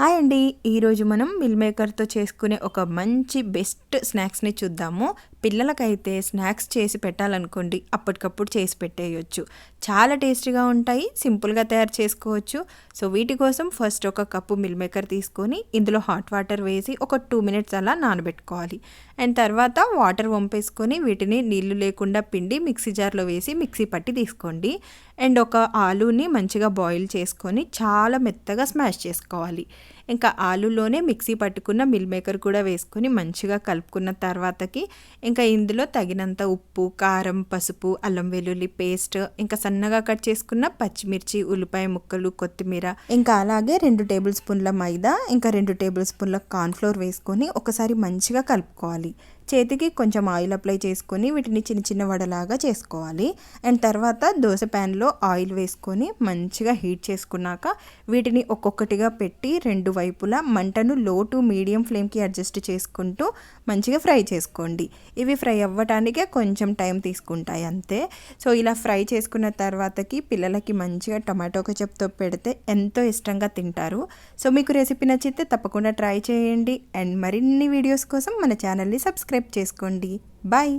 Hi అండి. ఈరోజు మనం మిల్ మేకర్తో చేసుకునే ఒక మంచి బెస్ట్ స్నాక్స్ని చూద్దాము. పిల్లలకైతే స్నాక్స్ చేసి పెట్టాలనుకోండి అప్పటికప్పుడు చేసి పెట్టేయచ్చు. చాలా టేస్టీగా ఉంటాయి సింపుల్గా తయారు చేసుకోవచ్చు. సో వీటి కోసం ఫస్ట్ ఒక కప్పు మిల్ మేకర్ తీసుకొని ఇందులో హాట్ వాటర్ వేసి ఒక టూ మినిట్స్ అలా నానబెట్టుకోవాలి. అండ్ తర్వాత వాటర్ వంపేసుకొని వీటిని నీళ్ళు లేకుండా పిండి మిక్సీ జార్లో వేసి మిక్సీ పట్టి తీసుకోండి. అండ్ ఒక ఆలూని మంచిగా బాయిల్ చేసుకొని చాలా మెత్తగా స్మాష్ చేసుకోవాలి. ఇంకా ఆలులోనే మిక్సీ పట్టుకున్న మిల్ మేకర్ కూడా వేసుకొని మంచిగా కలుపుకున్న తర్వాతకి ఇంకా ఇందులో తగినంత ఉప్పు కారం పసుపు అల్లం వెల్లుల్లి పేస్ట్ ఇంకా సన్నగా కట్ చేసుకున్న పచ్చిమిర్చి ఉల్లిపాయ ముక్కలు కొత్తిమీర ఇంకా అలాగే రెండు టేబుల్ స్పూన్ల మైదా ఇంకా రెండు టేబుల్ స్పూన్ల కార్న్ఫ్లోర్ వేసుకొని ఒకసారి మంచిగా కలుపుకోవాలి. చేతికి కొంచెం ఆయిల్ అప్లై చేసుకొని వీటిని చిన్న చిన్న వడలాగా చేసుకోవాలి. అండ్ తర్వాత దోశ ప్యాన్లో ఆయిల్ వేసుకొని మంచిగా హీట్ చేసుకున్నాక వీటిని ఒక్కొక్కటిగా పెట్టి రెండు వైపులా మంటను లో టు మీడియం ఫ్లేమ్కి అడ్జస్ట్ చేసుకుంటూ మంచిగా ఫ్రై చేసుకోండి. ఇవి ఫ్రై అవ్వటానికే కొంచెం టైం తీసుకుంటాయి అంతే. సో ఇలా ఫ్రై చేసుకున్న తర్వాతకి పిల్లలకి మంచిగా టమాటో కచప్తో పెడితే ఎంతో ఇష్టంగా తింటారు. సో మీకు రెసిపీ నచ్చితే తప్పకుండా ట్రై చేయండి. అండ్ మరిన్ని వీడియోస్ కోసం మన ఛానల్ని సబ్స్క్రైబ్ చేసుకోండి. బాయ్!